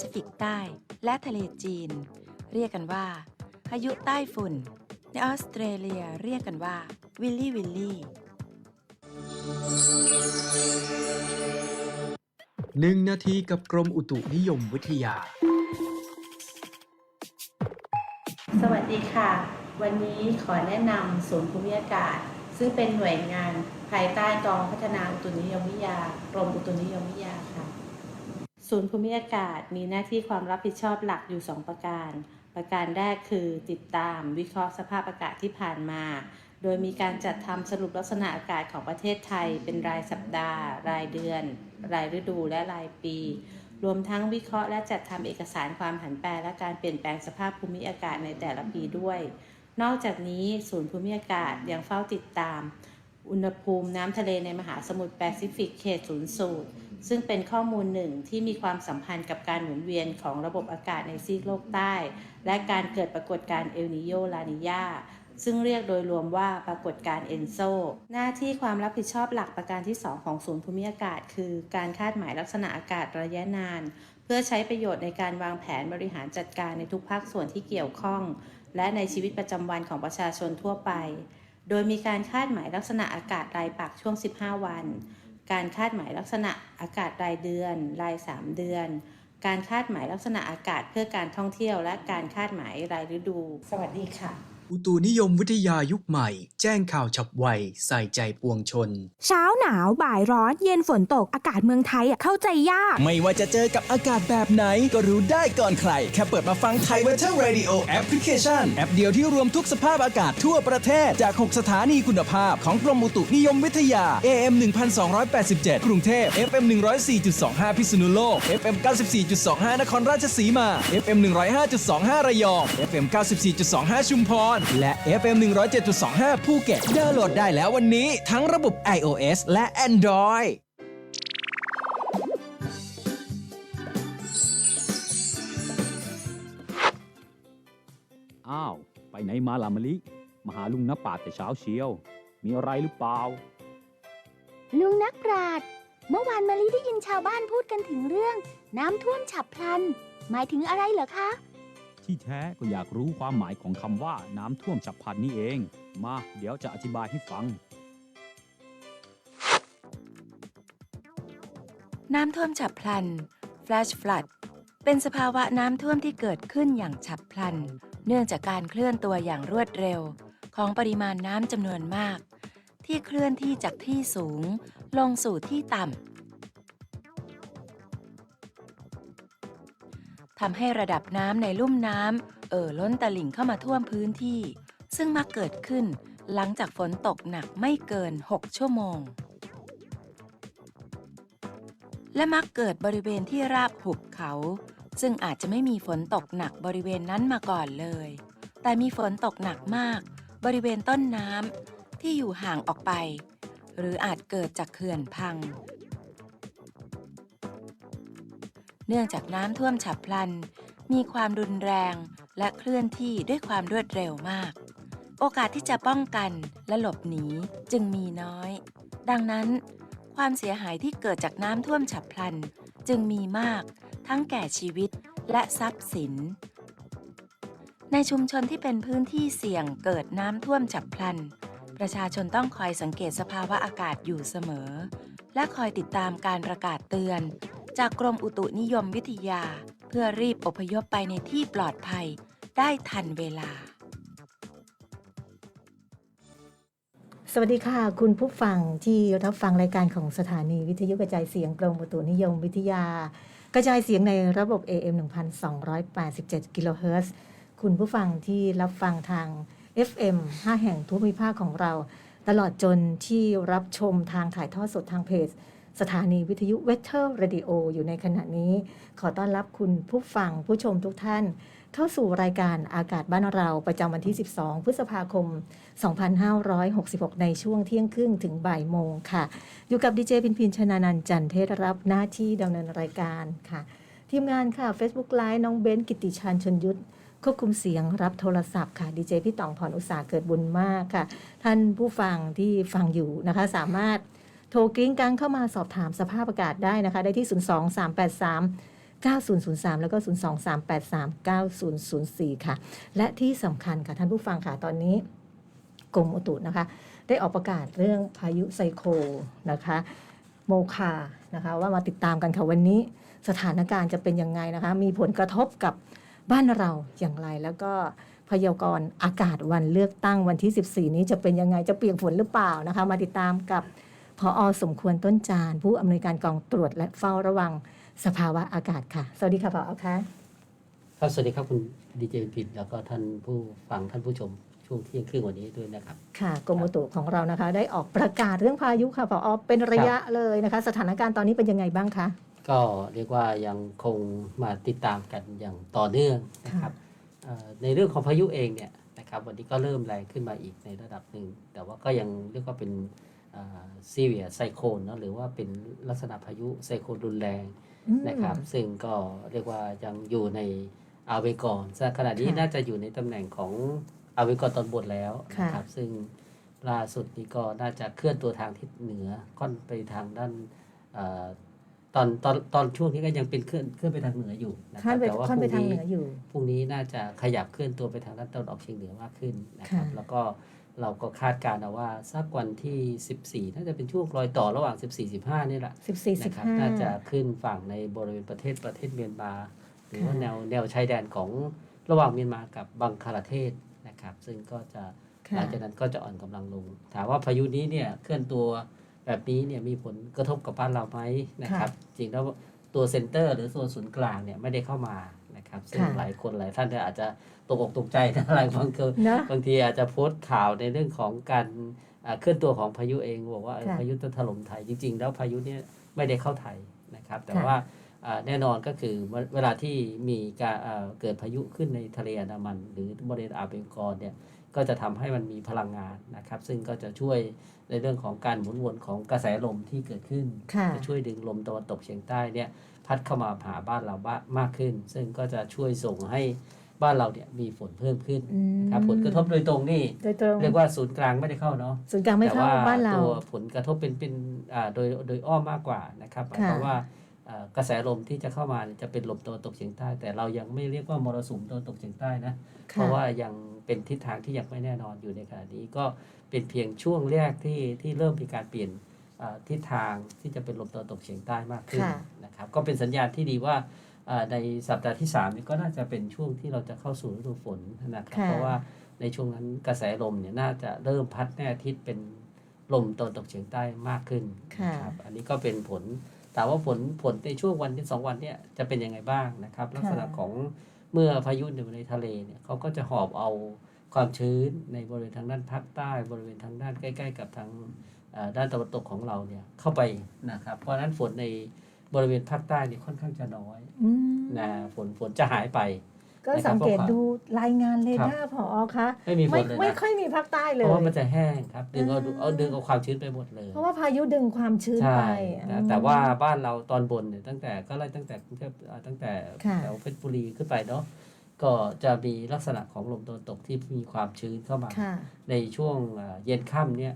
ซิฟิกใต้และทะเลจีน เรียกกันว่าพายุใต้ฝุ่น ในออสเตรเลียเรียกกันว่าวิลลี่วิลลี่หนึ่งนาทีกับกรมอุตุนิยมวิทยา สวัสดีค่ะ วันนี้ขอแนะนำศูนย์ภูมิอากาศ ซึ่งเป็นหน่วยงานภายใต้กองพัฒนาอุตุนิยมวิทยากรมอุตุนิยมวิทยาค่ะ ศูนย์ภูมิอากาศมีหน้าที่ความรับผิดชอบหลักอยู่ 2 ประการ ประการแรกคือติดตามวิเคราะห์สภาพอากาศที่ผ่านมา โดยมีการจัดทำสรุปลักษณะอากาศของประเทศไทย เป็นรายสัปดาห์ รายเดือน รายฤดูและรายปี รวมทั้งวิเคราะห์และจัดทำเอกสารความผันแปรและการเปลี่ยนแปลงสภาพภูมิอากาศในแต่ละปีด้วย นอกจากนี้ศูนย์ภูมิอากาศยังเฝ้าติดตาม อุณหภูมิน้ำทะเลในมหาสมุทรแปซิฟิกเขตศูนย์สูตร ซึ่งเป็นข้อมูลหนึ่งที่มีความสัมพันธ์กับการหมุนเวียนของระบบอากาศในซีกโลกใต้ และการเกิดปรากฏการณ์เอลนิโยลานิยาซึ่งเรียกโดยรวมว่าปรากฏการณ์เอนโซ หน้าที่ความรับผิดชอบหลักประการที่ 2 ของศูนย์ภูมิอากาศ คือการคาดหมายลักษณะอากาศระยะนาน เพื่อใช้ประโยชน์ในการวางแผนบริหารจัดการในทุกภาคส่วนที่เกี่ยวข้อง และในชีวิตประจำวันของประชาชนทั่วไป โดยมีการคาดหมายลักษณะอากาศรายปักช่วง 15 วัน การคาดหมายลักษณะอากาศรายเดือน ราย 3 เดือน การคาดหมายลักษณะอากาศเพื่อการท่องเที่ยว และการคาดหมายรายฤดู สวัสดีค่ะ อุตุนิยมวิทยายุคใหม่ แจ้งข่าวฉับไว ใส่ใจปวงชน เช้าหนาวบ่ายร้อนเย็นฝนตกอากาศเมืองไทยอะเข้าใจยาก ไม่ว่าจะเจอกับอากาศแบบไหน ก็รู้ได้ก่อนใคร แค่เปิดมาฟังไทย Weather Radio Application แอปเดียวที่รวมทุกสภาพอากาศทั่วประเทศ จาก 6 สถานีคุณภาพของกรมอุตุนิยมวิทยา AM 1287 กรุงเทพ FM 104.25 พิษณุโลก FM 94.25 นครราชสีมา FM 105.25 ระยอง FM 94.25 ชุมพรและ FM 107.25 ภูเก็ตดาวน์โหลดได้แล้ววันนี้ทั้งระบบ iOS และ Android อ้าว ไปไหนมาล่ะมะลิ มาหาลุงนับป่าแต่เช้าเชียว มีอะไรหรือเปล่า ลุงนักปราชญ์เมื่อวานมาลีได้ยินชาวบ้านพูดกันถึงเรื่อง น้ำท่วมฉับพลัน หมายถึงอะไรเหรอคะ ที่แท้ก็อยากรู้ความหมายของคำว่าน้ำท่วมฉับพลันนี่เอง มาเดี๋ยวจะอธิบายให้ฟัง น้ำท่วมฉับพลัน flash flood เป็นสภาวะน้ำท่วมที่เกิดขึ้นอย่างฉับพลัน เนื่องจากการเคลื่อนตัวอย่างรวดเร็ว ของปริมาณน้ำจำนวนมาก ที่เคลื่อนที่จากที่สูง ลงสู่ที่ต่ ทำให้ระดับน้ำในลุ่มน้ำเอ่อล้นตลิ่งเข้ามาท่วมพื้นที่ ซึ่งมักเกิดขึ้นหลังจากฝนตกหนักไม่เกิน 6 ชั่วโมง และมักเกิดบริเวณที่ราบหุบเขา ซึ่งอาจจะไม่มีฝนตกหนักบริเวณนั้นมาก่อนเลย แต่มีฝนตกหนักมาก บริเวณต้นน้ำที่อยู่ห่างออกไป หรืออาจเกิดจากเขื่อนพัง เนื่องจากน้ำท่วมฉับพลัน มีความรุนแรงและเคลื่อนที่ด้วยความรวดเร็วมาก โอกาสที่จะป้องกันและหลบหนีจึงมีน้อย ดังนั้น ความเสียหายที่เกิดจากน้ำท่วมฉับพลันจึงมีมาก ทั้งแก่ชีวิตและทรัพย์สิน ในชุมชนที่เป็นพื้นที่เสี่ยงเกิดน้ำท่วมฉับพลัน ประชาชนต้องคอยสังเกตสภาวะอากาศอยู่เสมอ และคอยติดตามการประกาศเตือน จากกรมอุตุนิยมวิทยา เพื่อรีบอพยพไปในที่ปลอดภัยได้ทันเวลา สวัสดีค่ะ คุณผู้ฟังที่รับฟังรายการของสถานีวิทยุกระจายเสียงกรมอุตุนิยมวิทยา กระจายเสียงในระบบ AM 1287กิโลเฮิรตซ์คุณผู้ฟังที่รับฟังทาง FM 5 แห่งทุกภูมิภาคของเรา ตลอดจนที่รับชมทางถ่ายทอดสดทางเพจ สถานีวิทยุเวทเทอร์เรดิโออยู่ในขณะนี้ ขอต้อนรับคุณผู้ฟังผู้ชมทุกท่าน เข้าสู่รายการอากาศบ้านเราประจำวันที่ 12 พฤษภาคม 2566 ในช่วงเที่ยงครึ่งถึงบ่ายโมงค่ะ อยู่กับดีเจพินพินชนานันจันเทศรับหน้าที่ดำเนินรายการค่ะ ทีมงานค่ะ Facebook Live น้องเบนกิติชานชนยุทธควบคุมเสียงรับโทรศัพท์ค่ะดีเจพี่ต่องพรอุตสาเกิดบุญมากค่ะ ท่านผู้ฟังที่ฟังอยู่นะคะสามารถ โทรกริ้งกังเข้ามาสอบถามสภาพอากาศได้นะคะ ได้ที่ 02 383 9003 แล้วก็ 023839004 ค่ะ และที่สำคัญค่ะ ท่านผู้ฟังค่ะ ตอนนี้กรมอุตุนะคะ ได้ออกประกาศเรื่องพายุไซโคลนะคะโมคานะคะว่ามาติดตามกันค่ะวันนี้สถานการณ์จะเป็นยังไงนะคะ มีผลกระทบกับบ้านเราอย่างไรแล้วก็พยากรณ์อากาศวันเลือกตั้งวันที่ 14 นี้จะเป็นยังไงจะเปลี่ยกฝนหรือเปล่านะคะ มาติดตามกับ พออสมควรต้นจาน ผู้อำนวยการกองตรวจและเฝ้าระวังสภาวะอากาศค่ะ สวัสดีค่ะพออค่ะครับสวัสดีครับคุณดีเจพินแล้วก็ท่านผู้ฟังท่านผู้ชมช่วงเที่ยงครึ่งวันนี้ด้วยนะครับ ค่ะกรมอุตุของเรานะคะ ได้ออกประกาศเรื่องพายุค่ะพออเป็นระยะเลยนะคะ สถานการณ์ตอนนี้เป็นยังไงบ้างคะก็เรียกว่ายังคงมาติดตามกันอย่างต่อเนื่องนะครับเอ่อในเรื่องของพายุเองเนี่ยนะครับวันนี้ก็เริ่มแรงขึ้นมาอีกในระดับหนึ่งแต่ว่าก็ยังเรียกว่าเป็น ซีเวียไซโคลนเนอะหรือว่าเป็นลักษณะพายุไซโคลนรุนแรงอืมนะครับ ซึ่งก็เรียกว่ายังอยู่ในอาเวกอนขณะนี้ค่ะน่าจะอยู่ในตำแหน่งของอาเวกอนตอนบนแล้วนะครับ ซึ่งล่าสุดนี้ก็น่าจะเคลื่อนตัวทางทิศเหนือค่อนไปทางด้านเอ่อตอนตอนตอนช่วงนี้ก็ยังเป็นเคลื่อนเคลื่อนไปทางเหนืออยู่นะคค่อรันบไปแต่ว่าค่อนไปพรุ่ทางงเหนี้นืออยู่พรุ่งนี้น่าจะขยับเคลื่อนตัวไปทางด้านตะวันออกเฉียงเหนือมากขึ้นนะครับค่ะแล้วก็ เราก็คาดการณ์เอาว่าสักวันที่ 14 น่าจะเป็นช่วงรอยต่อระหว่าง 14-15 นี่แหละ14 นะครับ15 น่าจะขึ้นฝั่งในบริเวณประเทศประเทศเมียนมา หรือว่าค่ะแนวแนวชายแดนของระหว่างเมียนมากับบังคลาเทศนะครับ ซึ่งก็จะค่ะ หลังจากนั้นก็จะอ่อนกำลังลง ถามว่าพายุนี้เนี่ยเคลื่อนตัวแบบนี้เนี่ยมีผลกระทบกับบ้านเราไหมนะครับ จริงแล้วตัวเซ็นเตอร์ หรือโซนศูนย์กลางเนี่ยไม่ได้เข้ามานะ ครับซึ่งค่ะหลายคนหลายท่านเนี่ยอาจจะตกอกตกใจนะอะไรบางคนนะบางทีอาจจะโพสต์ข่าวในเรื่องของการอ่าเคลื่อนตัวของพายุเองบอกว่าเออค่ะพายุจะถล่มไทยจริง ๆ แล้วพายุเนี่ยไม่ได้เข้าไทยนะครับ แต่ค่ะว่าอ่าแน่นอนก็คือเวเวลาที่มีการอ่าเกิดพายุขึ้นในทะเลอันดามัน หรือบริเวณอ่าวเบงกอลเนี่ย ก็จะทำให้มันมีพลังงานนะครับ ซึ่งก็จะช่วยในเรื่องของการหมุนวนของกระแสลมที่เกิดขึ้นค่ะจะช่วยดึงลมตะวันตกเฉียงใต้เนี่ยพัดเข้ามาหาบ้านเราบ้างมากขึ้น ซึ่งก็จะช่วยส่งให้บ้านเราเนี่ยมีฝนเพิ่มขึ้นอืมนะครับผลกระทบโดยตรงนี่โดยตรงเรียกว่าศูนย์กลางไม่ได้เข้าเนาะศูนย์กลางไม่เข้าแต่ว่บ้านเราตัวผลกระทบเป็นเป็นอ่าโดยโดยอ้อมมากกว่านะครับหมายความค่ะว่าอ่ากระแสลมที่จะเข้ามาเนี่ยจะเป็นลมตะวันตกเฉียงใต้ แต่เรายังไม่เรียกว่ามรสุมตะวันตกเฉียงใต้นะเพค่ะราะว่ายัง เป็นทิศทางที่ยังไม่แน่นอนอยู่ในขณะนี้ก็เป็นเพียงช่วงแรกที่ที่เริ่มมีการเปลี่ยนอ่าทิศทางที่จะเป็นลมตะวันตกเฉียงใต้มากขึ้นค่ะนะครับก็เป็นสัญญาณที่ดีว่าอ่าในสัปดาห์ที่3นี่ก็น่าจะเป็นช่วงที่เราจะเข้าสู่ฤดูฝนนะครับค่ะเพราะว่าในช่วงนั้นกระแสลมเนี่ยน่าจะเริ่มพัดแนวทิศเป็นลมตะวันตกเฉียงใต้มากขึ้นค่ะนะครับอันนี้ก็เป็นผลแต่ว่าผลผลในช่วงวันที่สองวันเนี่ยจะเป็นยังไงบ้างนะครับ ลักษณะของ เมื่อพายุอยู่ในทะเลเนี่ยเขาก็จะหอบเอาความชื้นในบริเวณทางด้านภาคใต้ บริเวณทางด้านใกล้ ๆ กับทางเอ่อด้านตะวันตกของเราเนี่ยเข้าไปนะครับ เพราะฉะนั้นฝนในบริเวณภาคใต้เนี่ยค่อนข้างจะน้อยอืมนะฝนฝนจะหายไป ก็นะครับสังเกตเพราะว่าดูรายงานเรครับดาร์พอคะไม่มีฝไม่นเลยไม่นะค่อยมีภาคใต้เลเพยราะว่ามันจะแห้งครับ ดึงเอาอ่าเอาดึงเอาความชื้นไปหมดเลย เพราะว่าพายุดึงความชื้นใช่ไปนะอืมแต่ว่าบ้านเราตอนบนเนี่ยตั้งแต่ก็ไล่ตั้งแต่กรุงเทพอ่าตั้งแต่ค่ะแถวเพชรบุรีขึ้นไปเนาะก็จะมีลักษณะของลมตะวันตกที่มีความชื้นเข้ามาค่ะในช่วงอ่าเย็นค่ำเนี่ย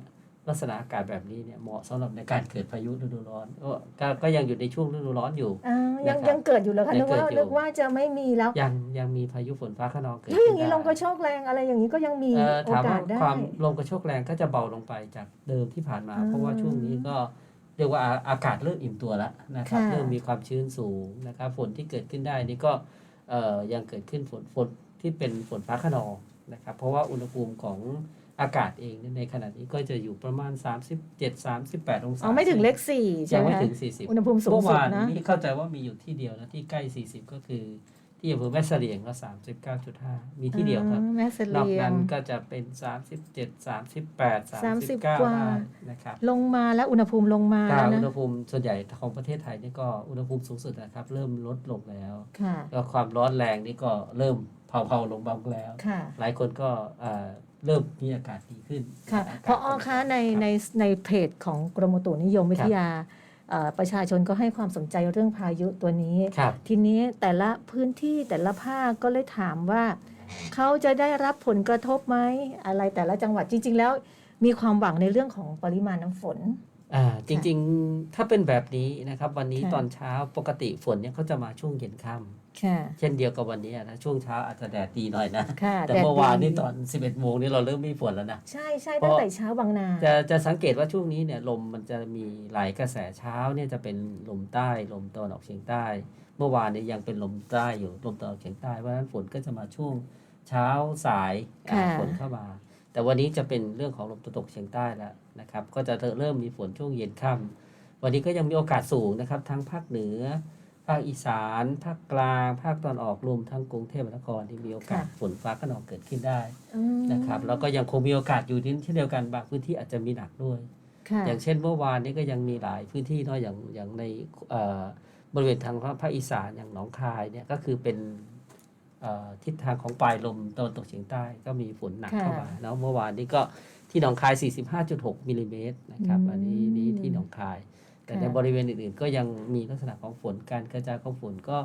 ลักษณะอากาศแบบนี้เนี่ยเหมาะสำหรับในการเกิดพายุฤดูร้อนก็ก็ก็ยังอยู่ในช่วงฤดูร้อนอยู่อ่ายังนะครับยังเกิดอยู่แล้วค่ะยันึงกว่าเกิดอยู่นึกว่าจะไม่มีแล้ว ยังยังมีพายุฝนฟ้าขนองเกิดแล้วอย่างนี้ขึ้ลได้มกระโชกแรงอะไรอย่างนี้ก็ยังมีเอ่อโอถามกาว่าสได้ความลมกระโชกแรงก็จะเบาลงไปจากเดิมที่ผ่านมาอืมเพราะว่าช่วงนี้ก็เรียกว่าอาอากาศเริ่มอิ่มตัวแล้วนะครับค่ะเริ่มมีความชื้นสูงนะครับฝนที่เกิดขึ้นได้นี่ก็เอ่อยังเกิดขึ้นฝนฝนที่เป็นฝนฟ้าขนองนะครับ เพราะว่าอุณหภูมิของ อากาศเองเนี่ยในขณะนี้ก็จะอยู่ประมาณ 37 38 องศาอ๋อไม่ถึงเลขสี่ใช่ยังไหมไม่คะถึง 40อุณหภูมิสูงเมื่อสุดวานนะ นี้เข้าใจว่ามีอยู่ที่เดียวนะที่ใกล้ 40 ก็คือที่อำเภอแม่เสลียงก็39.5 มีที่เดียวครับอ่าแม่เสนอกลียนั้ง นก็จะเป็น 37 38 39กว่าได้นะครับลงมาแล้วอุณหภูมิลงมาถ้าแล้วอุนะณหภูมิส่วนใหญ่ของประเทศไทยนี่ก็อุณหภูมิสูงสุดนะครับ เริ่มลดลงแล้ว ค่ะ แล้วความร้อนแรงนี่ก็เริ่มเผาๆลงบ้างแล้ว ค่ะ หลายคนก็อ่า เริ่มมีอากาศดีขึ้นค่ะากาศพออคะในในในเพจของกรมอุตุนิยมวิทยาเอ่อประชาชนก็ให้ความสนใจเรื่องพายุตัวนี้ครับทีนี้แต่ละพื้นที่แต่ละภาคก็เลยถามว่าเขาจะได้รับผลกระทบไหมอะไรแต่ละจังหวัดจริง ๆ แล้วมีความหวังในเรื่องของปริมาณน้ำฝนอ่าจริง ๆ ถ้าเป็นแบบนี้นะครับ วันนี้ค่ะตอนเช้าปกติฝนเนี่ยเขาจะมาช่วงเย็นค่ำ ค่ะ เช่นเดียวกับวันนี้นะช่วงเช้าอาจจะแดดดีหน่อยนะค่ะแต่ดดเมื่อวานนี่ดี ตอน 11โมงนี่เราเริ่มมีฝนแล้วนะ ใช่ใช่เพตั้งราะแต่เช้าบางนา จะจะสังเกตว่าช่วงนี้เนี่ยลมมันจะมีหลายกระแสเช้าเนี่ยจะเป็นลมใต้ลมตะวันออกเฉียงใต้ เมื่อวานเนี่ยยังเป็นลมใต้อยู่ลมตะวันออกเฉียงใต้เพราะฉะนั้นฝนก็จะมาช่วงเช้าสายอ่าค่ะ ฝนเข้ามา แต่วันนี้จะเป็นเรื่องของลมตะวันตกเฉียงใต้แล้วนะครับก็จะเริ่มมีฝนช่วงเย็นค่ำวันนี้ก็ยังมีโอกาสสูงนะครับทั้งภาคเหนือ ภาคอีสาน ภาคกลาง ภาคตอนออกรวมทั้งกรุงเทพมหานครที่มีโอกาสฝนฟ้าขนองเกิดขึ้นได้อืมนะครับแล้วก็ยังคงมีโอกาสอยู่ที่เช่นเดียวกันบางพื้นที่อาจจะมีหนักด้วยค่ะอย่างเช่นเมื่อวานนี้ก็ยังมีหลายพื้นที่เนาะอย่างอย่างในเอ่อบริเวณทางภาคอีสานอย่างหนองคายเนี่ยก็คือเป็นเอ่อทิศทางของปลายลมตะวันตกเฉียงใต้ก็มีฝนหนักเข้ามาแล้วเมื่อวานนี้ก็ที่หนองคาย 45.6มิลลิเมตรนะครับอันนี้นี่ที่หนองคาย แต่ในบริเวณอื่นๆ ก็ยังมีลักษณะของฝนการกระจายของฝนก็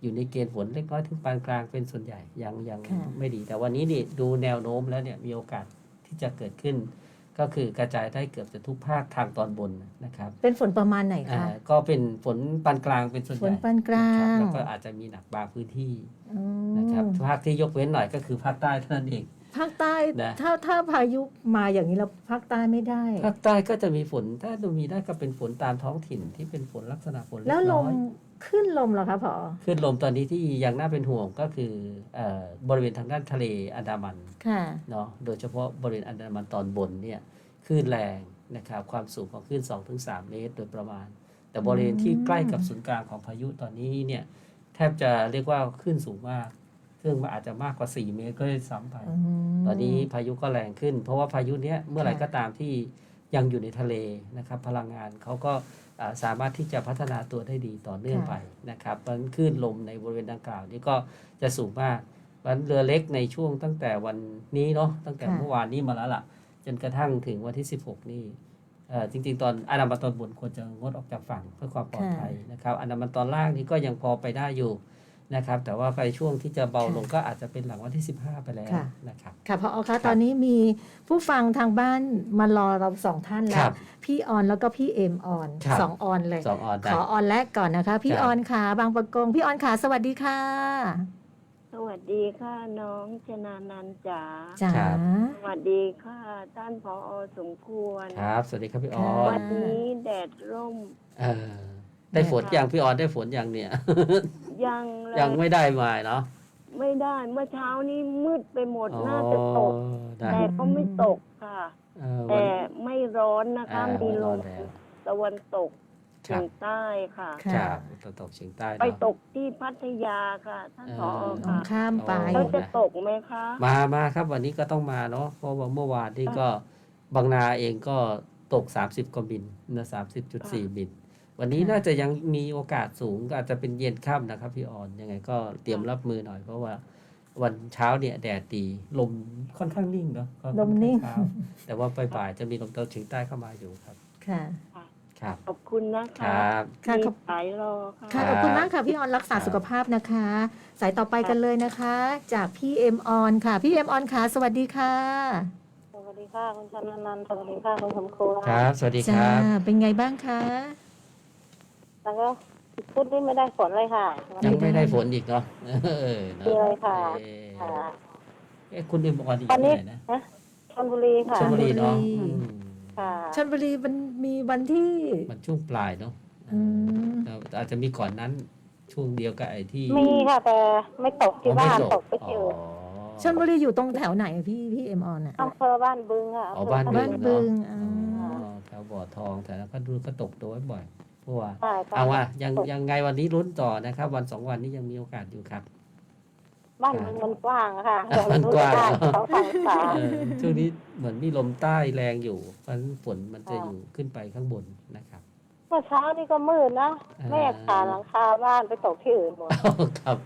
อยู่ในเกณฑ์ฝนเล็กน้อยถึงปานกลางเป็นส่วนใหญ่ยังยังค่ะไม่ดี แต่วันนี้นี่ดูแนวโน้มแล้วเนี่ยมีโอกาสที่จะเกิดขึ้น ก็คือกระจายได้เกือบจะทุกภาคทางตอนบนนะครับ เป็นฝนประมาณไหนอ่าคะก็เป็นฝนปานกลางเป็นส่วนใหฝญ่นปานกลางนะครับแล้วก็อาจจะมีหนักบางพื้นที่อืมนะครับภาคที่ยกเว้นหน่อยก็คือภาคใต้เท่านั้นเองภาคใต้นะ ถ้าถ้าพายุมาอย่างนี้เราภาคใต้ไม่ได้ ภาคใต้ก็จะมีฝนถ้าดูมีได้ก็เป็นฝนตามท้องถิ่นที่เป็นฝนลักษณะฝนเล็กแล้วลน้มอยขึ้นลมเหรอคะพอขึ้นลมตอนนี้ที่ยังน่าเป็นห่วงก็คือเอ่อบริเวณทางด้านทะเลอันดามันค่ะ เนาะโดยเฉพาะบริเวณอันดามันตอนบนเนี่ยคลื่นแรงนะครับความสูงของคลื่น2-3 เมตร โดยประมาณ แต่บริเวณที่ใกล้กับศูนย์กลางของพายุตอนนี้เนี่ยแทบจะเรียกว่าคลื่นสูงมาก ซึ่งมันอาจจะมากกว่า 4 เมตรก็ได้ซ้ำไป ตอนนี้พายุก็แรงขึ้น เพราะว่าพายุเนี้ยเมื่อไหร่ค่ะก็ตามที่ยังอยู่ในทะเลนะครับ พลังงานเขาก็อ่าสามารถที่จะพัฒนาตัวได้ดีต่อเนื่องไปนะครับเพราะฉะนั้นคลื่นลมในบริเวณดังกล่าวนี้ก็จะสูงมากเพราะฉะนั้นเรือเล็กในช่วงตั้งแต่วันนี้เนาะตั้งแต่ค่ะเมื่อวานนี้มาแล้วล่ะ จนกระทั่งถึงวันที่ 16 นี่เอ่อจริงๆ ตอนอันดามันตอนบนควรจะงดออกจากฝั่งเพื่อความปลอดภัยนะครับอันดามันตอนล่างนี่ก็ยังพอไปได้อยู่ นะครับ แต่ว่าไปช่วงที่จะเบาลงก็อาจจะเป็นหลังวันที่ 15 ไปแล้วนะครับ ค่ะพอคะตอนนี้มีผู้ฟังทางบ้านมารอเราสองท่านแล้ครัว บพี่ออนแล้วก็พี่เอ็มออนครับ สองออนเลย สองออนขได้อออนแรกก่อนนะคะ พี่ครับ ออนขาบางประกง พี่ออนขาสวัสดีค่ะสวัสดีค่ะน้องชนานันท์จ๋า จ๋า ครับ สวัสดีค่ะท่านผอสมควร ครับ สวัสดีครับพี่ออวัน นนี้แดดร่ม เออ ได้ฝนยังพี่ออนได้ฝนยังเนี่ย ยังเลยังไม่ได้มาเนาะไม่ได้เมื่อเช้านี้มืดไปหมดอ๋อน่าจะตก ได้แต่ก็ไม่ตกค่ะ เออวัแต่นไม่ร้อนนะคะอ่ามีลร้อนมแล้ว ตะวันตกคเฉีรัยบงใต้ค่ะ ค่ะ ครับตะตกเฉียงใต้ไปเนาะตกที่พัทยาค่ะท่านผอเออน้องค่ะข้ามไปเขาจะตกไหมคะ มามาครับวันนี้ก็ต้องมาเนาะเพราะว่าเมื่อวานนี่ก็บางนาเองก็ตก 30กว่าบินนะ30.4บิน วันนี้ค่ะน่าจะยังมีโอกาสสูงก็อาจจะเป็นเย็นค่ำนะครับพี่ออนยังไงก็เตรียมรับมือหน่อยเพราะว่าวันเช้าเนี่ยแดดดีลมค่อนข้างนิ่งเนาะก็ลมนิ่งค่อข้าเช้าแต่ว่าบ่ายๆจะมีลมตะวันเฉียงใต้เข้ามาอยู่ครับ ค่ะ ครับ ขอบคุณนะคคะรับ ค่ะมีขอบสายรอค่ะ ค่ะ ขอบคุณมากค่ะพี่ออนรักษาครับสุขภาพนะคะ สายต่อไปกันเลยนะคะ จากพี่เอ็มออนค่ะ พี่เอ็มออนค่ะ สวัสดีค่ะสวัสดีค่ะคุณชนานันท์สวัสดีค่ะคุณสมควร ครับ สวัสดีคจ้ารับ เป็นไงบ้างคะ แล้วก็พุธนี้ไม่ได้ฝนเลยค่ะยังไม่ได้ฝนอีกเนาะเออเนอะดีเลยค่ะ เอ่อค่ะ เอ๊ะคุณเอ็มออนอยู่ตอนนี้ ที่ไหนนะนะชลบุรีค่ะ ชลบุรีเนาะชลบุรี อืมค่ะ ชลบุรีมันมีวันที่ มันช่วงปลายเนาะอืมเออแต่อาจจะมีก่อนนั้นช่วงเดียวกับไอ้ที่มีค่ะแต่ไม่ตกที่อ๋อไม่บ้านจตกไปที่อ๋ออื่นชลบุรีอยู่ตรงแถวไหนอะพี่พี่เอ็มออนอะอำเภอบ้านบึงค่ะอ๋ออำเภอบ้านบึบ้างนเนาะบึงอ๋อ๋อ อแถวบ่อทองแต่ก็ดูก็ตกตัวบ่อย เพราะว่าใช่ค่ะเอาว่ายังยังไงวันนี้ลุ้นต่อนะครับ วันสองวันนี้ยังมีโอกาสอยู่ครับ บ้านบึงมันกว้างค่ะอ่ามันกว้างเดี๋ยเขาฝั่งสาเออช่วงนี้เหมือนมีลมใต้แรงอยู่เพราะฉะนั้นฝนมันจะค่ะอยู่ขึ้นไปข้างบนนะครับ เมื่อเช้านี่ก็มืดนะอ่า แม่ผ่านหลังคาบ้านไปตกที่อื่นหมด ครับ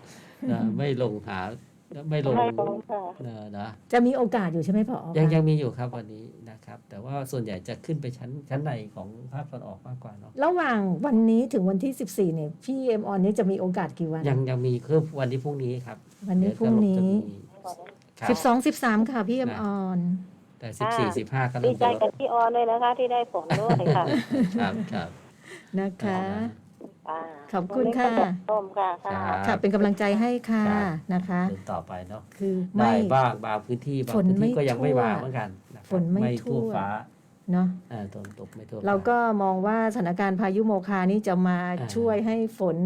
นะไม่ลงหา ไม่ลงไม่ลงค่ะเนอะนะจะมีโอกาสอยู่ใช่ไหมพอยังยังมีอยู่ครับวันนี้นะครับ แต่ว่าส่วนใหญ่จะขึ้นไปชั้นชั้นในของภาคตะวันออกมากกว่าเนาะระหว่างวันนี้ถึงวันที่ 14เนี่ยพี่เอ็มออนนี่จะมีโอกาสกี่วัน ยังยังมีคือวันที่พรุ่งนี้ครับวันนี้พรุ่งนี้เดี๋ยวจะลงจะมีครับสิบสองสิบสามค่ะพี่เอ็มนะออน แต่สิบสี่สิบห้าก็ดีเริ่มใจจะลกับดพี่ออนเลยนะคะ ที่ได้ฝนด้วยค่ะ ครับครับ นะคะอ่า ขอบคุณค่ะ วันนี้ก็จะต้มค่ะค่ะครับค่ะ เป็นกำลังใจให้ค่ะครับ นะคะ เดินต่อไปเนาะคือได้ไม่บ้างบางพื้นที่บางฝนพื้นไม่ที่ก็ยังไม่ทั่วมาเหมือนกันนะครับฝนไม่ทั่วทั่วฟ้าเนาะอ่าตนตกไม่ทั่วเราฟ้ ก็มองว่าสถานการณ์พายุโมคานี้จะมาอ่า ช่วยให้ฝน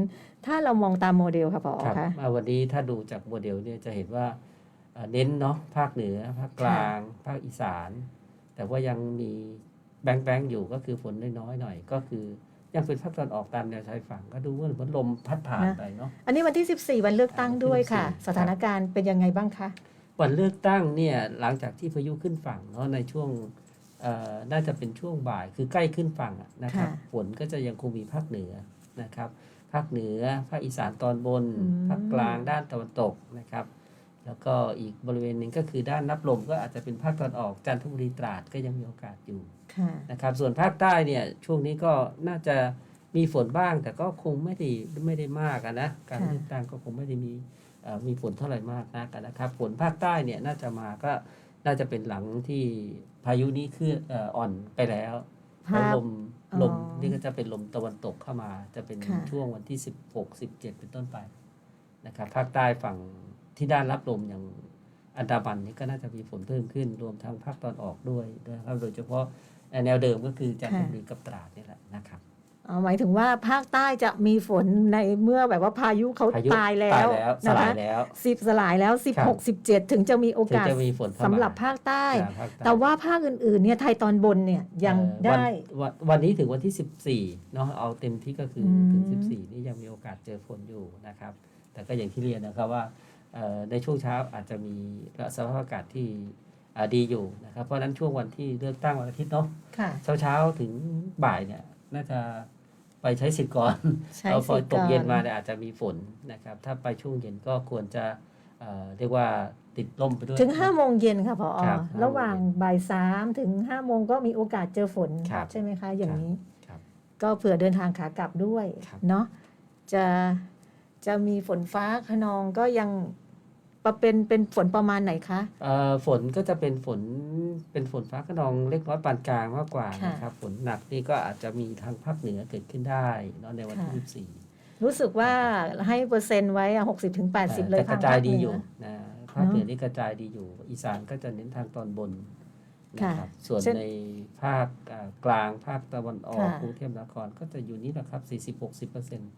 ถ้าเรามองตามโมเดลค่ะพอครับคะ อ่าวันนี้ถ้าดูจากโมเดลเนี่ยจะเห็นว่าเอ่อเน้นเนาะภาคเหนือ ภาคกลาง ภาคอีสาน แต่ว่ายังมีแบงค์แบงค์อยู่ก็คือฝนน้อยๆหน่อย ก็คือ ยังเป็นภาคตะวันออกตามแนวชายฝั่งก็ดูเหมือนเหมือนลมพัดผ่านไปเนาะอันนี้วันที่ 14 วันเลือกตั้งด้วยค่ะวันที่14สถานการณ์เป็นยังไงบ้างคะวันเลือกตั้งเนี่ยหลังจากที่พายุขึ้นฝั่งเนาะในช่วงเอ่อน่าจะเป็นช่วงบ่ายคือใกล้ขึ้นฝั่งอะนะครับค่ะฝนก็จะยังคงมีภาคเหนือนะครับภาคเหนือภาคอีสานตอนบนอืมภาคกลางด้านตะวันตกนะครับ แล้วก็อีกบริเวณหนึ่งก็คือด้านรับลมก็อาจจะเป็นภาคตะวันออกจันทบุรีตราดก็ยังมีโอกาสอยู่ค่ะ นะครับส่วนภาคใต้เนี่ยช่วงนี้ก็น่าจะมีฝนบ้าง แต่ก็คงไม่ได้ไม่ได้มากอะนะการค่ะเลือกตั้งก็คงไม่ได้มีเอ่อมีฝนเท่าไหร่มากนักอะนะครับฝนภาคใต้เนี่ยน่าจะมาก็น่าจะเป็นหลังที่พายุนี้คือเอ่ออ่อนไปแล้วภาแล้วพลมอ๋อลมนี่ก็จะเป็นลมตะวันตกเข้ามา จะเป็นค่ะช่วงวันที่ 16 17 เป็นต้นไปนะครับภาคใต้ฝั่งที่ด้านรับลมอย่างอันดามันนี่ก็น่าจะมีฝนเพิ่มขึ้น รวมทั้งภาคตอนออกด้วยนะครับโดยเฉพาะ แนวเดิมก็คือจันทบุรีกับตราดนี่แหละนะครับเอาหมายถึงว่าภาคใต้จะมีฝนในเมื่อแบบว่าพายุเขาพายุตายแล้ตายวแล้วสนะลาคะยแล้วสิบสลายแล้ว16 17ถึงจะมีโอถึงกาสจะมีฝนเข้ามาสำหรับภาคใต้อ่าภาคใต้ แต่ว่าภาคอื่นๆเนี่ยไทยตอนบนเนี่ยยังเอ่อได้วันวันวันนี้ถึงวันที่14เนาะเอาเต็มที่ก็คืออมถึง14นี่ยังมีโอกาสเจอฝนอยู่นะครับ แต่ก็อย่างที่เรียนนะครับว่าเอ่อในช่วงเช้าอาจจะมีสภาพอากาศที่อ่า ดีอยู่นะครับ เพราะฉะนั้นช่วงวันที่เลือกตั้งวันอาทิตย์เนาะค่ะเช้าเช้าๆถึงบ่ายเนี่ยน่าจะไปใช้สิทธิ์ก่อนใช้แล้วพอสิทธิ์ตกเย็นก่อนมาเนี่ยอาจจะมีฝนนะครับ ถ้าไปช่วงเย็นก็ควรจะเอ่อเรียกว่าติดล่มไปด้วย ถึง5โมงเย็นค่ะพอครับระหว่างบ่ายสามถึง5โมงก็มีโอกาสเจอฝนครับใช่ไหมคะ อย่างนี้ครับก็เผื่อเดินทางขากลับด้วยครับเนาะจะจะมีฝนฟ้าขนองก็ยังประ เป็นเป็นฝนประมาณไหนคะ เอ่อฝนก็จะเป็นฝนเป็นฝนฟ้าขนองเล็กน้อยปานกลางมากกว่าค่ะ นะครับฝนหนักนี่ก็อาจจะมีทางภาคเหนือเกิดขึ้นได้เนอะในวันที่ค่ะยี่สิบสี่รู้สึกว่าให้เปอร์เซ็นต์ไว้หกสิบถึงแปดสิบเลยแต่กระจายดีอยู่ทางภาคเหนืนะภาคเหนือเนอะนี่กระจายดีอยู่ อีสานก็จะเน้นทางตอนบนนะค่ะครับส่วนเช่นในภาคอ่ากลางภาคตะวันออกค่ะกรุงเทพมหานครก็จะอยู่นี่แหละครับสี่สิบหกสิบเปอร์เซ็นต์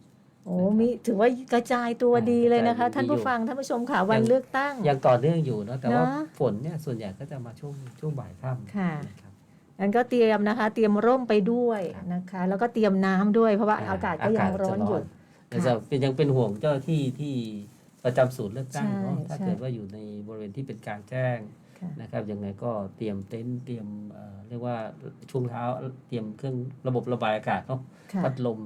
โอ้มีถือว่ากระจายตัวดีเลยนะคะกระจายดีท่านผู้อยู่ฟังท่านผู้ชมค่ะวันยังเลือกตั้ง ยังต่อเนื่องอยู่เนอะแต่ว่าเนอะฝนเนี่ยส่วนใหญ่ก็จะมาช่วงช่วงบ่ายค่ำค่ะนะครับงั้นก็เตรียมนะคะ เตรียมร่มไปด้วยครับนะคะ แล้วก็เตรียมน้ำด้วยเพราะว่าอากาศก็ยังร้อนอยู่แต่จะเป็นยังเป็นห่วงเจ้าหน้าที่ที่ประจำศูนย์เลือกตั้งเนาะใช่ถ้าใช่เกิดว่าอยู่ในบริเวณที่เป็นกลางแจ้งค่ะ นะครับยังไงก็เตรียมเต็นท์เตรียมเอ่อเรียกว่าช่วงเช้าเตรียมเครื่องระบบระบายอากาศเนาะค่ะพัดลม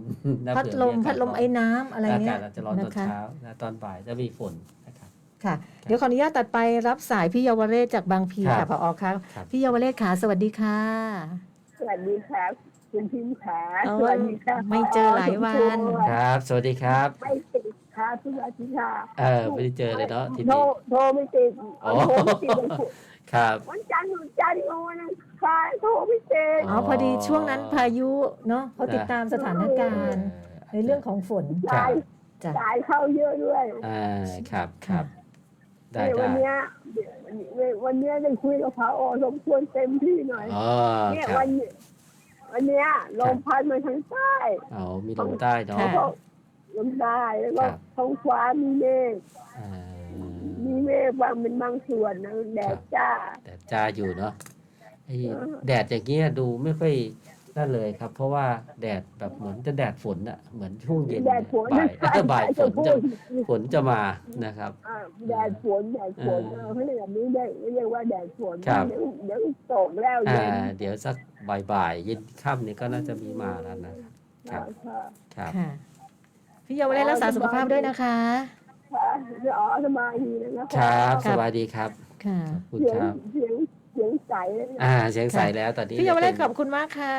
นะพัดเผื่อลมอากาศพัดลมร้นไอ้น้ำอะไรอาเงี้กายศอาจจะร้อนตอนนะคะเช้านะตอนบ่ายจะมีฝนนะครับค่ะ เดี๋ยวขออนุญาตตัดไปรับสายพี่เยาวเรศจากบางพีครัค่ะบพอครับครับพี่เยาวเรศขาสวัสดีค่ะ สวัสดีครับคุณพิมพ์ขาโอ้สวัสดีค่ะไม่เจอหลายวันครับ สวัสดีครับไม่ติด ค่ะสวัสดีค่ะเออไม่ได้เจอเลยเนาะทีโทรนี้ โทรไม่ติดอ๋อ โทรไม่ติดเลยครับ วันจันทร์วันจันทร์วันอังคารโทรไม่ติด อ๋อพอดีช่วงนั้นพายุเนาะเขาติดตามสถานการณ์ ในเรื่องของฝน ครัจ่ายบจ้ะ จ่ายเข้าเยอะด้วยอ่าครับครับได้เนี่ยได้วันเนี้ยเดี๋ยววันนี้วันเนี้ยได้คุยกับพระอสมควรเต็มที่หน่อย อ๋อเนี่ยครับวันนี้วันเนี้ยลมพัดมาทางใต้อ๋อมีลมใต้เนาะ ค่ะก็ ลมใต้แล้วก็ครับท้องฟ้ามีเมฆอ่ามีเมฆบางเป็นบางส่วนนะแดดจ้าแดดจ้าอยู่เนาะไอ้เออ แดดอย่างเงี้ยดูไม่ค่อยนั่นเลยครับ เพราะว่าแดดแบบเหมือนจะแดดฝนอะเหมือนช่วงเย็นแดดฝนบ่ายบ่ายฝนจะฝนจะมานะครับ อ่าแดดฝนแดดฝนเออเขาเรียกแบบนี้ได้เรียกว่าแดดฝนครับ เดี๋ยวเดี๋ยวตกแล้วอ่าเย็นเดี๋ยวสักบ่ายๆเย็นค่ำนี่ก็น่าจะมีมาแล้วนะครับ ครับค่ะครับ ค่ะ พี่เยาวเรศรักษาสุขภาพด้วยนะคะ ค่ะจะอ๋อสบายดีนะครับครัสบวัสดีครับค่ะ ขอบคุณเสียคงรับ เสียงเสียงใสเลยนะอ่าเสียงใสแล้วตอนนี้พี่เยาวเรศป็นขอบคุณมากค่ะ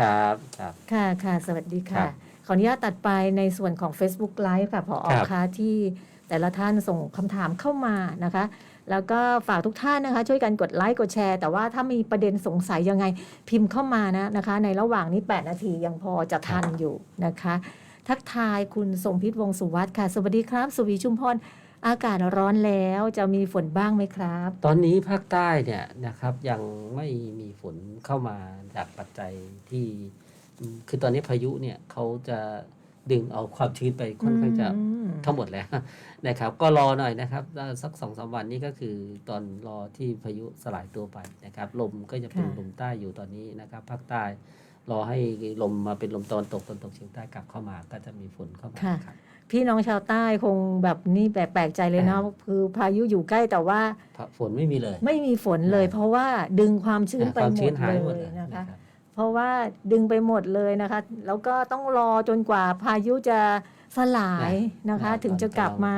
ครับครับ ค่ะค่ะ สวัสดีครัค่ะ บขออนุญาตตัดไปในส่วนของ Facebook Live ค่ะพอครับคะที่แต่ละท่านส่งคำถามเข้ามานะคะ แล้วก็ฝากทุกท่านนะคะ ช่วยกันกดไลค์กดแชร์ แต่ว่าถ้ามีประเด็นสงสัยยังไงพิมพ์เข้ามานะนะคะ ในระหว่างนี้ 8 นาทียังพอจะทันอยู่นะคะ ทักทายคุณสมพิษวงศ์สุวัสดิ์ค่ะ สวัสดีครับ สุวีชุมพรอากาศร้อนแล้วจะมีฝนบ้างไหมครับ ตอนนี้ภาคใต้เนี่ยนะครับยังไม่มีฝนเข้ามาจากปัจจัยที่อืมคือตอนนี้พายุเนี่ยเขาจะดึงเอาความชื้นไปค่อนข้างจะอืมทั้งหมดแล้วนะครับ ก็รอหน่อยนะครับสักสองสามวันนี้ก็คือตอนรอที่พายุสลายตัวไปนะครับ ลมก็จะเป็นค่ะลมใต้อยู่ตอนนี้นะครับภาคใต้ รอให้ลมมาเป็นลมตะวันตกตะวันตกเฉียงใต้กลับเข้ามาก็จะมีฝนเข้ามาค่ะ ครับ พี่น้องชาวใต้คงแบบนี่แปลกๆใจเลยนะอ่าคือพายุอยู่ใกล้แต่ว่าฝนไม่มีเลย ไม่มีฝนเลยอ่าเพราะว่าดึงความชื้นไปความหมชื้ดนหายหมดเลเลยยนะคะนะครับเพราะว่าดึงไปหมดเลยนะคะ แล้วก็ต้องรอจนกว่าพายุจะสลายนะคะอ่าถึงจะกลับมา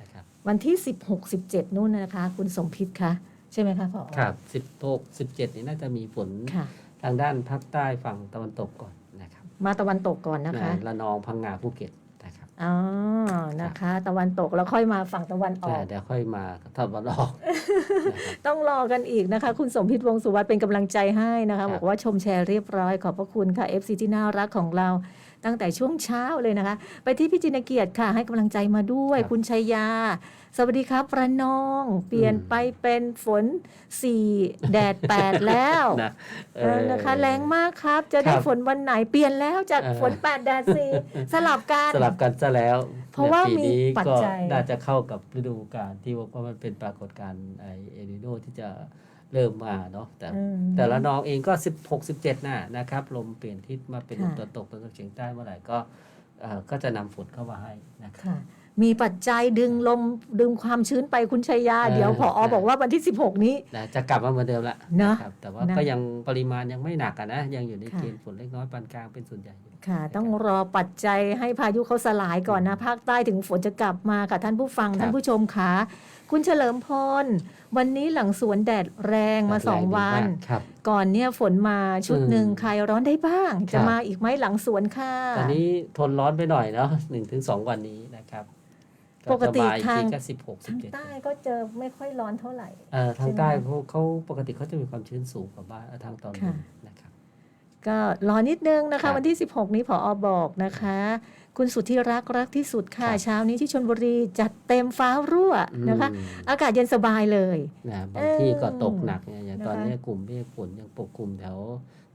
นะครับวันที่ 16 17นู่นนะคะ คุณสมพิษคะใช่ไหมคะผอครับสิบหกสิบเจ็ดนี่น่าจะมีฝนค่ะ ทางด้านภาคใต้ฝั่งตะวันตกก่อนนะครับมาตะวันตกก่อนนะคะอ่าระนองพังงาภูเก็ตนะครับอ๋อนะคะ ตะวันตกแล้วค่อยมาฝั่งตะวันออแต่กเดี๋ยวค่อยมาตะวันออกนะครับต้องรอกันอีกนะคะ คุณสมพิษวงศ์สุวัสดิ์เป็นกำลังใจให้นะครัคะบบอกว่าชมแชร์เรียบร้อยขอบพระคุณค่ะ FC ที่น่ารักของเรา ตั้งแต่ช่วงเช้าเลยนะคะ ไปที่พี่จินเกียรติค่ะ ให้กำลังใจมาด้วยครับคุณชัยยา สวัสดีครับระนอง เปลี่ยนอืมไปเป็นฝนสี่แดดแปดแล้วนะเออนะคะแรงมากครับ จะได้ครับฝนวันไหนเปลี่ยนแล้วจากเออฝนแปดแดดสี่สลับกันสลับกันซะแล้ว เพราะว่าปีนี้มีปัจก็จัยน่าจะเข้ากับฤดูกาลที่ว่ามันเป็นปรากฏการณ์ไอเอลิโนที่จะ เริ่มมาเนาะแต่อืมแต่ละนองเองก็16 17น่ะนะครับ ลมเปลี่ยนทิศมาเป็นลมค่ะตะวันตกตะวันตกเฉียงใต้เมื่อไหร่ก็เอ่อก็จะนำฝนเข้ามาให้นะครับ ค่ะ มีปัจจัยดึงลมดึงความชื้นไปคุณชัยยา เออเดี๋ยวพอเออบอกว่าวันที่ 16 นี้ นะจะกลับมาเหมือนเดิมละเนอะครับแต่ว่านะก็ยังปริมาณยังไม่หนักอะนะ ยังอยู่ในค่ะ เกณฑ์ฝนเล็กน้อยปานกลางเป็นส่วนใหญ่อยู่ ค่ะ ต้องรอปัจจัยให้พายุเขาสลายก่อนนะ ภาคใต้ถึงฝนจะกลับมาค่ะท่านผู้ฟัง ครับ ท่านผู้ชมค่ะ คุณเฉลิมพร วันนี้หลังสวนแดดแรงมาสองวันครับก่อนเนี่ยฝนมาชุดอืมหนึ่งใครร้อนได้บ้างครัจะบมาอีกไหมหลังสวนค่ะตอนนี้ทนร้อนไปหน่อยเนาะหนึ่งถึงสองวันนี้นะครับปกติจะมาอีทางทีก็สิบหกสิบทางเจ็ดใต้ก็เจอไม่ค่อยร้อนเท่าไหร่เอ่อทางใช่ไหมใต้เขาเขาปกติเขาจะมีความชื้นสูงกว่าบ้านเอ่อทางตอนบค่ะนนะครับ ก็รอนิดนึงนะครัคะบวันที่ 16 นี้ผออบอกนะคะ คุณสุทธิรักรักที่สุดค่ะครับเช้านี้ที่ชนบุรีจัดเต็มฟ้ารั่วนะคะอืมอากาศเย็นสบายเลยนะบางที่ก็เออตกหนักเนี่ยอย่างนะคะตอนนี้กลุ่มเมฆฝนยังปกคลุมแถว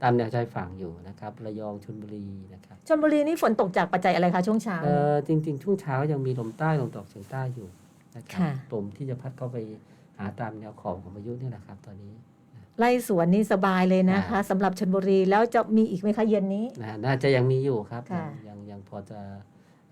ตามแนวชายฝั่งอยู่นะครับระยองชลบุรีนะครับชนบุรีนี่ฝนตกจากปัจจัยอะไรคะช่วงเช้าเออจริง ๆ ช่วงเช้ายังมีลมใต้ลมตกเฉียงใต้อยู่นะครับค่ะลมที่จะพัดเข้าไปหาตามแนวขอบของพายุนี่แหละครับ ตอนนี้ ไล่สวนนี่สบายเลยนะคะอ่าสำหรับชนบุรีแล้วจะมีอีกไหมคะเย็นนี้นะน่าจะยังมีอยู่ครับค่ะยังยังยังพอจะ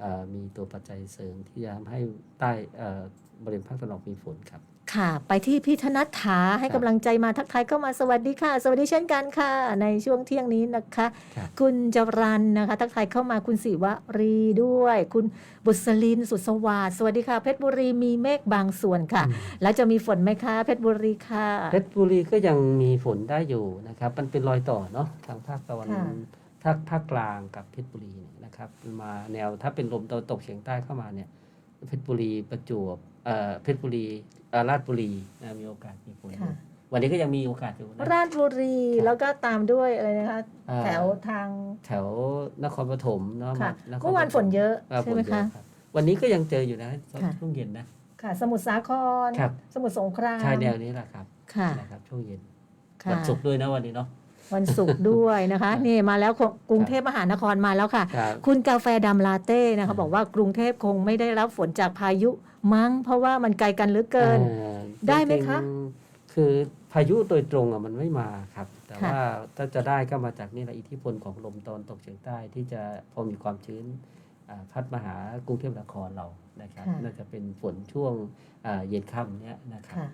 เอ่อมีตัวปัจจัยเสริมที่จะทำให้ใต้เอ่อบริเวณภาคตะวันออกมีฝนครับ ค่ะ ไปที่พี่ธนัทถาให้ครักำบลังใจมาทักทายเข้ามาสวัสดีค่ะ สวัสดีเช่นกันค่ะ ในช่วงเที่ยงนี้นะคะ ครับคุณจรันนะคะ ทักทายเข้ามาคุณศิวรีด้วย คุณบุษลินสุดสวัสดิ์สวัสดีค่ะ เพชรบุรีมีเมฆบางส่วนค่ะแล้วจะมีฝนไหมคะ เพชรบุรีค่ะ เพชรบุรีก็ยังมีฝนได้อยู่นะครับ มันเป็นรอยต่อเนาะทางภาคตะวันค่ะ ภาคภาคกลางกับเพชรบุรีเนี่ยนะครับ มาแนวถ้าเป็นลมตะวันตกเฉียงใต้เข้ามาเนี่ยเพชรบุรีประจวบ เอ่อเพชรบุรีเอ่อราชบุรีนะมีโอกาสมีฝนอยู่ค่ะ วันนี้ก็ยังมีโอกาสอยู่นะ ราชบุรีครับ แล้วก็ตามด้วยอะไรนะคะอ่าแถวทางแถวนครปฐมเนาะค่ะนครปฐเมื่อวานฝนเยอะอ่าใช่ไหมฝนเยคะ รับวันนี้ก็ยังเจออยู่นะค่ะ ช่วงเย็นนะ ค่ะ สมุทรสาคร ครับ สมุทรสงครามใช่แนวนี้แหละครับค่ะนะครับช่วงเย็นค่ะวันศุกร์ด้วยนะวันนี้เนาะ วันศุกร์ด้วยนะคะ นี่มาแล้วกรุงเทพมหานครมาแล้วค่ะ ครับ คุณกาแฟดำลาเต้นะคะบอกว่ากรุงเทพคงไม่ได้รับฝนจากพายุ มั้งเพราะว่ามันไกลกันเหลือเกิน อ่าได้ไหมคะ จริงๆคือพายุโดยตรงอะมันไม่มาครับ แต่ค่ะ ว่าถ้าจะได้ก็มาจากนี่แหละอิทธิพลของลมตะวันตกเฉียงใต้ที่จะพอมีความชื้นอ่าพัดมาหากรุงเทพมหานครเรานะครับค่ะน่าจะเป็นฝนช่วงอ่าเย็นค่ำเนี้ยนะครับ ค่ะ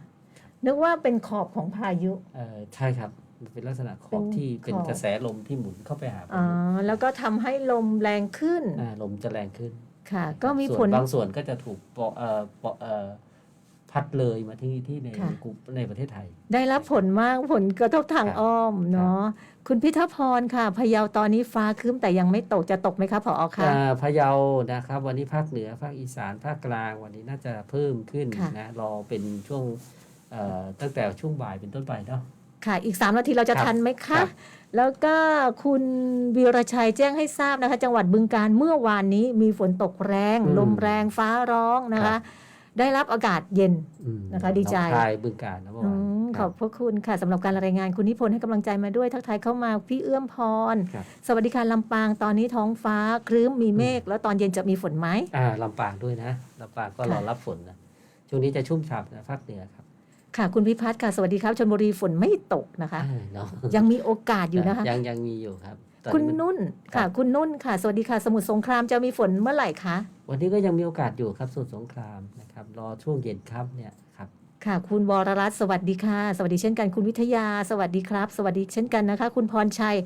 นึกว่าเป็นขอบของพายุ เอ่อใช่ครับมันเป็นลักษณะขอบเป็นที่เป็นขอบ กระแสลมที่หมุนเข้าไปหาพาอ๋อยุแล้วก็ทำให้ลมแรงขึ้นอ่าลมจะแรงขึ้น ค่ะ ก็มีส่ผวนลบางส่วนก็จะถูกปะเอ่อปะเอ่อพัดเลยมาที่ที่ในค่ะ กลุ่มในประเทศไทย ได้รับผลมากผลกระทบทางครับ อ้อมเนาะคุณพิทพรค่ะพะเยาตอนนี้ฟ้าครึ้มแต่ยังไม่ตกจะตกไหมคะผอคะ อ่าพะเยานะครับ วันนี้ภาคเหนือภาคอีสานภาคกลางวันนี้น่าจะเพิ่มขึ้นค่ะ นะรอเป็นช่วงเอ่อตั้งแต่ช่วงบ่ายเป็นต้นไปเนาะ ค่ะ อีก 3 นาทีเราจะครับทันไหมครัคะบแล้วก็คุณวีรชัยแจ้งให้ทราบนะคะ จังหวัดบึงการเมื่อวานนี้มีฝนตกแรง ลมแรงฟ้าร้องนะคะ ได้รับอากาศเย็นอืมนะคะ ดีใจหนองคายบึงการนะเมื่ออืวานมขครัอบพระคุณค่ะสำหรับการรายงานคุณนิพนธ์ให้กำลังใจมาด้วย ทักทายเข้ามาพี่เอื้อมพรครับสวัสดีค่ะลำปางตอนนี้ท้องฟ้าครึ้มมีเมฆแล้วตอนเย็นจะมีฝนไหมอ่าลำปางด้วยนะลำปางก็รอค่ะรับฝนนะช่วงนี้จะชุ่มฉ่ำนะภาคเหนือครับ ค่ะ คุณพิพัฒน์ค่ะ สวัสดีครับชนบุรีฝนไม่ตกนะคะอ่าเนาะยังมีโอกาสอยู่นะคะ ยังยังมีอยู่ครับตอคุณมันุ่นครัค่ะบคุณนุ่นค่ะ สวัสดีค่ะ สมุทรสงครามจะมีฝนเมื่อไหร่คะ วันนี้ก็ยังมีโอกาสอยู่ครับสมุทรสงครามนะครับ รอช่วงเย็นค่ำเนี่ยครับ ค่ะ คุณวรรัตน์สวัสดีค่ะ สวัสดีเช่นกัน คุณวิทยา สวัสดีครับ สวัสดีเช่นกันนะคะ คุณพรชัย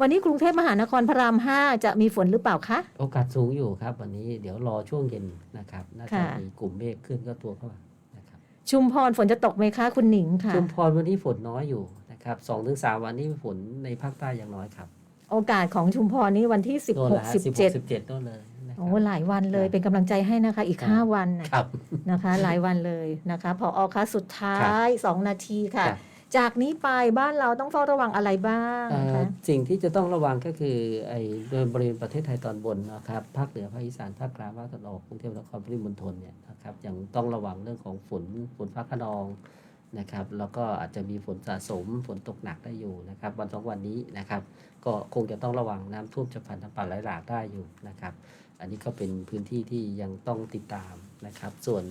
วันนี้กรุงเทพมหานครพระรามห้าจะมีฝนหรือเปล่าคะ โอกาสสูงอยู่ครับ วันนี้เดี๋ยวรอช่วงเย็นนะครับ น่าจะค่ะมีกลุ่มเมฆขึ้นก็ตัวเข้ามานะครับ ชุมพรฝนจะตกไหมคะคุณหนิงค่ะ ชุมพรวันนี้ฝนน้อยอยู่นะครับสองถึงสามวันนี้ฝนในภาคใต้ยังน้อยครับ โอกาสของชุมพรนี้วันที่โน่นแหละ16สิบหกสิบ17เจ็ดโน่นเลยนะคโอ้รับหลายวันเลยครับเป็นกำลังใจให้นะคะ อีกครับ5วันน่ะครับนะคะ หลายวันเลยนะคะพออคะสุดท้าย2นาทีค่ะครับ จากนี้ไปบ้านเราต้องเฝ้าระวังอะไรบ้างเอ่อคะสิ่งที่จะต้องระวังก็คือไอ้โดยบริเวณประเทศไทยตอนบนนะครับภาคเหนือภาคอีสานภาคกลางภาคตะวันออกกรุงเทพมหานครปริมณฑลเนี่ยนะครับยังต้องระวังเรื่องของฝนฝนฟ้าขนองนะครับแล้วก็อาจจะมีฝนสะสมฝนตกหนักได้อยู่นะครับ วันสองวันนี้นะครับ ก็คงจะต้องระวังน้ำท่วมฉับพลันน้ำป่าไหลหลากได้อยู่นะครับ อันนี้ก็เป็นพื้นที่ที่ยังต้องติดตามนะครับ ส่วน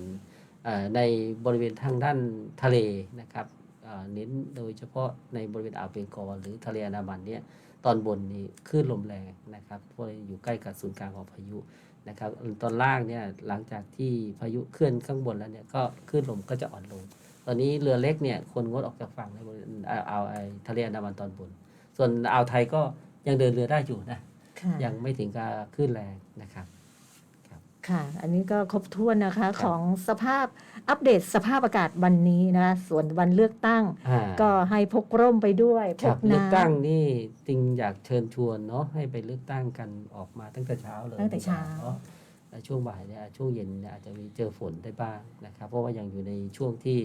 เอ่อในบริเวณทางด้านทะเลนะครับ เอ่อเน้นโดยเฉพาะในบริเวณอ่าวเบงกอลหรือทะเลอันดามันเนี่ยตอนบนนี่คลื่นลมแรงนะครับเพราะอยู่ใกล้กับศูนย์กลางของพายุนะครับตอนล่างเนี่ยหลังจากที่พายุเคลื่อนข้างบนแล้วเนี่ยก็คลื่นลมก็จะอ่อนลง ตอนนี้เรือเล็กเนี่ยควรงดออกจากฝั่งในบริเวณอ่าวอ่าวไอ้ทะเลอันดามันตอนบน ส่วนอ่าวไทยก็ยังเดินเรือได้อยู่นะค่ะยังไม่ถึงกับคลื่นแรงนะครับ ค่ะ อันนี้ก็ครบถ้วนนะคะครับของสภาพอัปเดตสภาพอากาศวันนี้นะคะส่วนวันเลือกตั้ง อ่าก็ให้พกร่มไปด้วยพครับกเลือกน้ำตั้งนี่จริงอยากเชิญชวนเนาะให้ไปเลือกตั้งกันออกมาตั้งแต่เช้าเลยตั้งแต่เช้าเนาะและช่วงบ่ายเนี่ยช่วงเย็นเนี่ยอาจจะมีเจอฝนได้บ้างนะครับ เพราะว่ายังอยู่ในช่วงที่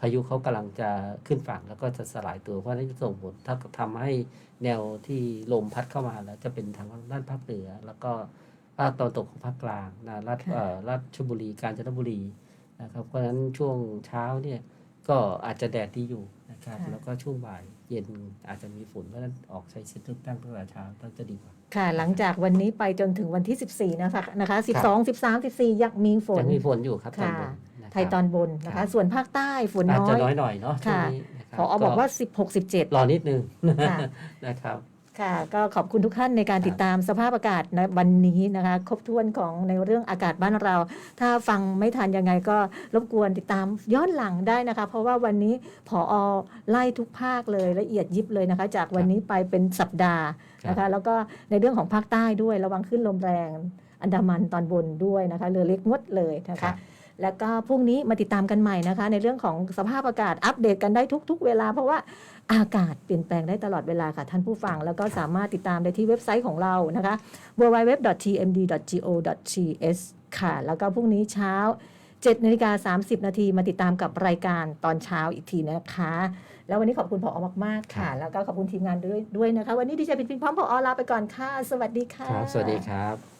พายุเขากำลังจะขึ้นฝั่งแล้วก็จะสลายตัวเพราะฉะนั้นจะส่งผลถ้าทำให้แนวที่ลมพัดเข้ามาแล้วจะเป็นทางด้านภาคเหนือแล้วก็ ภาคตะวันตกของภาคกลางนะรัฐค่ะเอ่อราชบุรีกาญจนบุรีนะครับ เพราะฉะนั้นช่วงเช้าเนี่ยก็อาจจะแดดดีอยู่นะครับ แล้วก็ช่วงบ่ายเย็นอาจจะมีฝนเพราะฉะนั้นออกใช้สิทธิ์เลือกตั้งตั้งแต่เช้าก็จะดีกว่าค่ะ หลังจากวันนี้ไปจนถึงวันที่ 14 นะคะนะคะ12 13 14 ยังมีฝนยังมีฝนอยู่ครับตอนค่ะบนนะครับไทยตอนบนนะครัคะบส่วนภาคใต้ฝนอาจน้อจะยน้อยหน่อยเนาะช่วงค่ะนี้นะครับพอบอกว่า 16 17รอนิดนึงค่ะนะครับ ค่ะก็ขอบคุณทุกท่านในการติดตามสภาพอากาศในวันนี้นะคะ ครบถ้วนของในเรื่องอากาศบ้านเรา ถ้าฟังไม่ทันยังไงก็รบกวนติดตามย้อนหลังได้นะคะ เพราะว่าวันนี้ผอไล่ทุกภาคเลยละเอียดยิบเลยนะคะ จากวันนี้ไปเป็นสัปดาห์นะครัคะบแล้วก็ในเรื่องของภาคใต้ด้วยระวังขึ้นลมแรง อันดามันตอนบนด้วยนะคะเรือเล็กงดเลยนะครัคะบ แล้วก็พรุ่งนี้มาติดตามกันใหม่นะคะ ในเรื่องของสภาพอากาศอัปเดตกันได้ทุก ๆ เวลา เพราะว่าอากาศเปลี่ยนแปลงได้ตลอดเวลาค่ะท่านผู้ฟัง แล้วก็สามารถติดตามได้ที่เว็บไซต์ของเรานะคะ www.tmd.go.th ค่ะ แล้วก็พรุ่งนี้เช้า7นาฬิกา30 นาทีมาติดตามกับรายการตอนเช้าอีกทีนะคะ แล้ววันนี้ขอบคุณผอมากๆค่ะ แล้วก็ขอบคุณทีมงานด้วยด้วยนะคะ วันนี้ดิฉันเป็นพิงพร้อมผอลาไปก่อนค่ะ สวัสดีค่ะ ครับ สวัสดีครับ